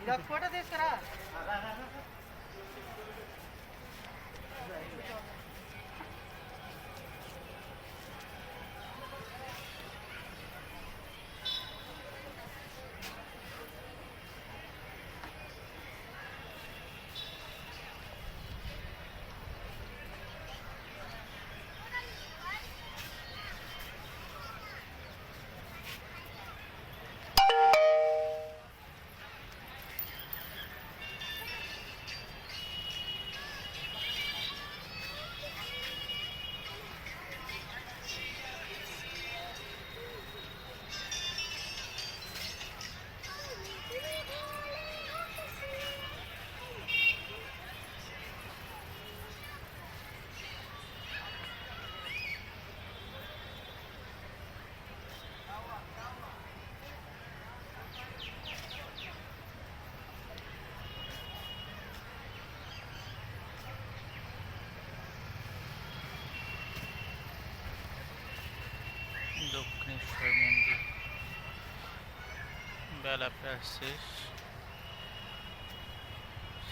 ఇది ఒక ఫోటో తీసుకురా বেলা প্রায় শেষ।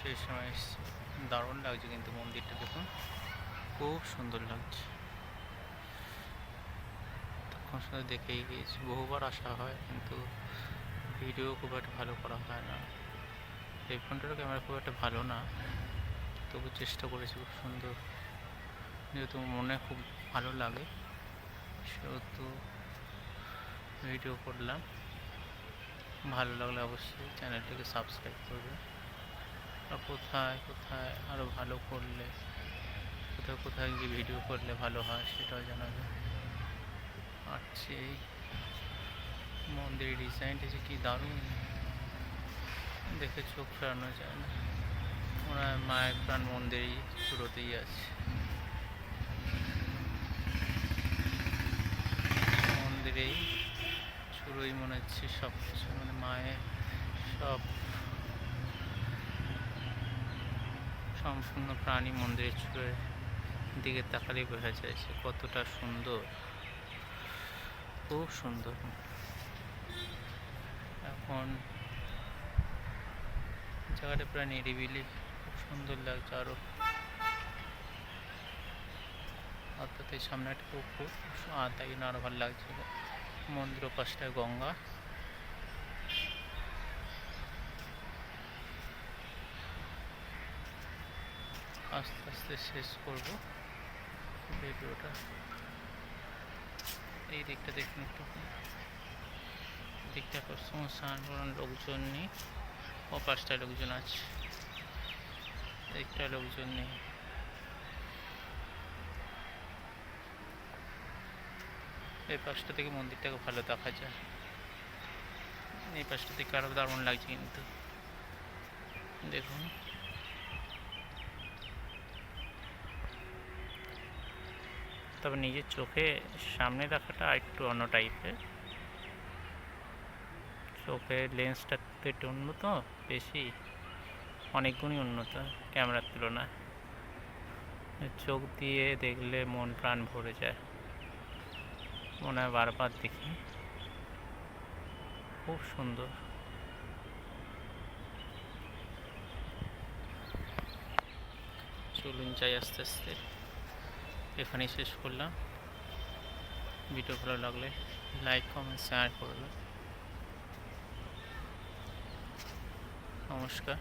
সেই সময়। দারুণ লাগছে কিন্তু মন্দিরটা দেখুন। খুব সুন্দর লাগছে। তখন শুধু দেখেই গিয়েছি। বহুবার আসা হয় কিন্তু ভিডিও খুব একটা ভালো করা হয় না। এই ফোনটারও ক্যামেরা খুব একটা ভালো না। তবু চেষ্টা করেছি খুব সুন্দর। যেহেতু মনে খুব ভালো লাগে, সেহেতু ভিডিও করলাম। ভালো লাগলে অবশ্যই চ্যানেলটিকে সাবস্ক্রাইব করবে। আর কোথায় কোথায় আরও ভালো করলে, কোথায় কোথায় গিয়ে ভিডিও করলে ভালো হয় সেটাও জানাবে। আর সেই মন্দিরের ডিজাইনটা যে কি দারুণ। দেখে চোখ ফেরানো যায় না। হয় মায়ের প্রাণ মন্দিরেই শুরুতেই আছে। মন্দিরেই হচ্ছে সব কিছু মানে মায়ের সব সম্পূর্ণ প্রাণী মন্দিরের চূড়ের দিকে তাকালেই বোঝা যাচ্ছে কতটা সুন্দর, খুব সুন্দর। এখন জায়গাটা প্রায় নিরিবিলি, খুব সুন্দর লাগছে আরও অর্থাৎ এই সামনে একটা পুকুর আর তাই জন্য আরও ভালো লাগছে। মন্দির পাশটায় গঙ্গা। আস্তে আস্তে শেষ করব ভিডিওটা এই দিকটা দেখুন একটু। দিকটা খুব শুনশান কোনো লোকজন নেই। ও পাঁচটায় লোকজন আছে। দিকটায় লোকজন নেই। এই পাশটা থেকে মন্দিরটাকে ভালো দেখা যায়। এই পাশটা থেকে আরও দারুণ লাগছে কিন্তু। দেখুন। তবে নিজের চোখে সামনে দেখাটা একটু অন্য টাইপের চোখের লেন্সটা তো একটু উন্নত, বেশি অনেক গুণই উন্নত ক্যামেরার তুলনায়। চোখ দিয়ে দেখলে মন প্রাণ ভরে যায়। মনে হয় বারবার দেখি। খুব সুন্দর। চলুন যাই আস্তে আস্তে। এখানেই শেষ করলাম। ভিডিও ভালো লাগলে লাইক কমেন্ট শেয়ার করবেন। নমস্কার।